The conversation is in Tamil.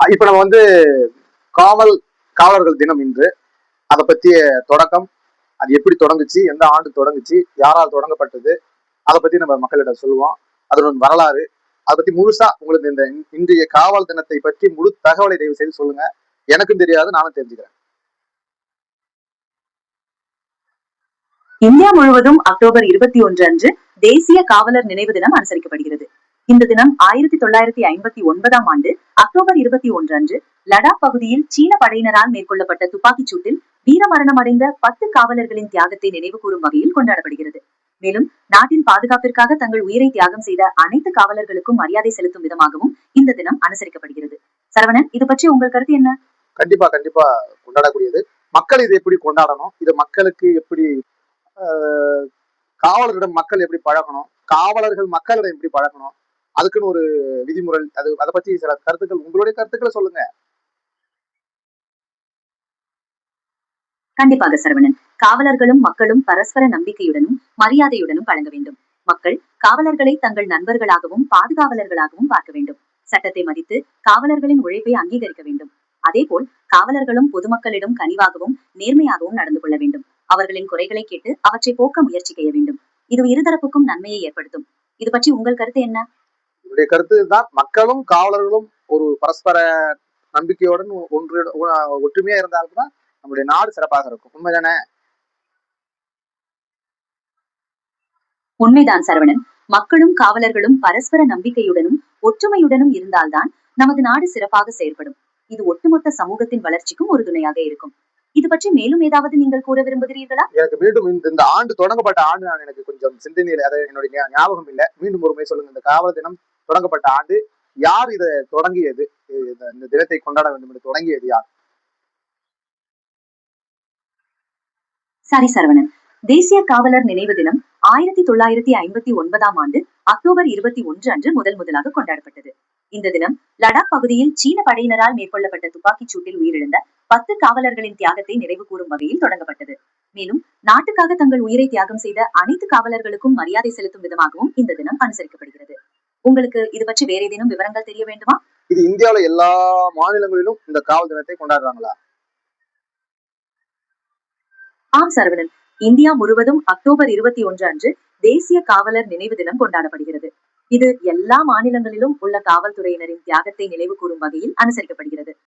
இப்ப நம்ம வந்து காவல் காவலர்கள் தினம் இன்று. அதை பற்றிய தொடக்கம் அது எப்படி தொடங்குச்சு எந்த ஆண்டு தொடங்குச்சு யாரால் தொடங்கப்பட்டது அதை பத்தி நம்ம மக்களிடம் சொல்லுவோம். அதனோட வரலாறு. அதை பத்தி முழுசா உங்களுக்கு இந்த இன்றைய காவல் தினத்தை பற்றி முழு தகவலை தயவு செய்து சொல்லுங்க. எனக்கும் தெரியாது நானும் தெரிஞ்சுக்கிறேன். இந்தியா முழுவதும் அக்டோபர் இருபத்தி ஒன்று அன்று தேசிய காவலர் நினைவு தினம் அனுசரிக்கப்படுகிறது. இந்த தினம் ஆயிரத்தி தொள்ளாயிரத்தி ஐம்பத்தி ஒன்பதாம் ஆண்டு அக்டோபர் இருபத்தி ஒன்று அன்று லடாக் பகுதியில் சீன படையினரால் மேற்கொள்ளப்பட்ட துப்பாக்கிச் சூட்டில் வீரமரணம் அடைந்த பத்து காவலர்களின் தியாகத்தை நினைவு கூறும் வகையில் கொண்டாடப்படுகிறது. மேலும் நாட்டின் பாதுகாப்பிற்காக தங்கள் உயிரை தியாகம் செய்த அனைத்து காவலர்களுக்கும் மரியாதை செலுத்தும் விதமாகவும் இந்த தினம் அனுசரிக்கப்படுகிறது. சரவணன் இது பற்றி உங்கள் கருத்து என்ன? கண்டிப்பா கண்டிப்பா கொண்டாடக்கூடியது. மக்கள் இதை எப்படி கொண்டாடணும்? இது மக்களுக்கு எப்படி ஆஹ், காவலர்களிடம் மக்கள் எப்படி பழகணும்? காவலர்கள் மக்களிடம் எப்படி பழகணும்? அதுக்குன்னு ஒரு விதிமுறை அது அதை பத்தி சில கருத்துக்கள் உங்களுடைய கருத்துக்களை சொல்லுங்க. கண்டிப்பாக சரவணன். காவலர்களும் மக்களும் பரஸ்பர நம்பிக்கையுடனும் மரியாதையுடனும் வழங்க வேண்டும். மக்கள் காவலர்களை தங்கள் நண்பர்களாகவும் பாதுகாவலர்களாகவும் பார்க்க வேண்டும். சட்டத்தை மதித்து காவலர்களின் உழைப்பை அங்கீகரிக்க வேண்டும். அதேபோல் காவலர்களும் பொதுமக்களிடம் கனிவாகவும் நேர்மையாகவும் நடந்து கொள்ள வேண்டும். அவர்களின் குறைகளை கேட்டு அவற்றை போக்க முயற்சி செய்ய வேண்டும். இது இருதரப்புக்கும் நன்மையை ஏற்படுத்தும். இது பற்றி உங்கள் கருத்து என்ன? என்னுடைய கருத்து தான் மக்களும் காவலர்களும் ஒரு பரஸ்பர நம்பிக்கையுடன் ஒன்று ஒற்றுமையா இருந்தால்தான் நம்முடைய நாடு சிறப்பாக இருக்கும். உண்மைதானே? உண்மைதான் சரவணன். மக்களும் காவலர்களும் பரஸ்பர நம்பிக்கையுடனும் ஒற்றுமையுடனும் இருந்தால்தான் நமது நாடு சிறப்பாக செயல்படும். இது ஒட்டுமொத்த சமூகத்தின் வளர்ச்சிக்கும் உறுதுணையாக இருக்கும். இது பற்றி மேலும் ஏதாவது நீங்கள் கூற விரும்புகிறீர்களா? எனக்கு மீண்டும் இந்த ஆண்டு தொடங்கப்பட்ட ஆண்டு நான் எனக்கு கொஞ்சம் சிந்தனையில் அதை என்னுடைய ஞாபகம் இல்லை. மீண்டும் ஒரு முறை சொல்லுங்க இந்த காவல் தினம் தொடங்கப்பட்ட ஆண்டு யார் இதை தொடங்கியது? இந்த- தினத்தை கொண்டாட வேண்டும் என்று தொடங்கியது யார்? சரி சரவணன். தேசிய காவலர் நினைவு தினம் ஆயிரத்தி தொள்ளாயிரத்தி ஐம்பத்தி ஒன்பதாம் ஆண்டு அக்டோபர் இருபத்தி ஒன்று அன்று முதல் முதலாக கொண்டாடப்பட்டது. இந்த தினம் லடாக் பகுதியில் சீன படையினரால் மேற்கொள்ளப்பட்ட துப்பாக்கிச் சூட்டில் உயிரிழந்த பத்து காவலர்களின் தியாகத்தை நினைவு கூறும் வகையில் தொடங்கப்பட்டது. மேலும் நாட்டுக்காக தங்கள் உயிரை தியாகம் செய்த அனைத்து காவலர்களுக்கும் மரியாதை செலுத்தும் விதமாகவும் இந்த தினம் அனுசரிக்கப்பட்டது. உங்களுக்கு இது பற்றி வேற ஏதேனும் விவரங்கள் தெரிய வேண்டுமா? இது இந்தியாவுல எல்லா மாநிலங்களிலும் இந்த காவல் தினத்தை கொண்டாடுறாங்களா? ஆம் சரவணன். இந்தியா முழுவதும் அக்டோபர் இருபத்தி ஒன்று அன்று தேசிய காவலர் நினைவு தினம் கொண்டாடப்படுகிறது. இது எல்லா மாநிலங்களிலும் உள்ள காவல்துறையினரின் தியாகத்தை நினைவு கூறும் வகையில் அனுசரிக்கப்படுகிறது.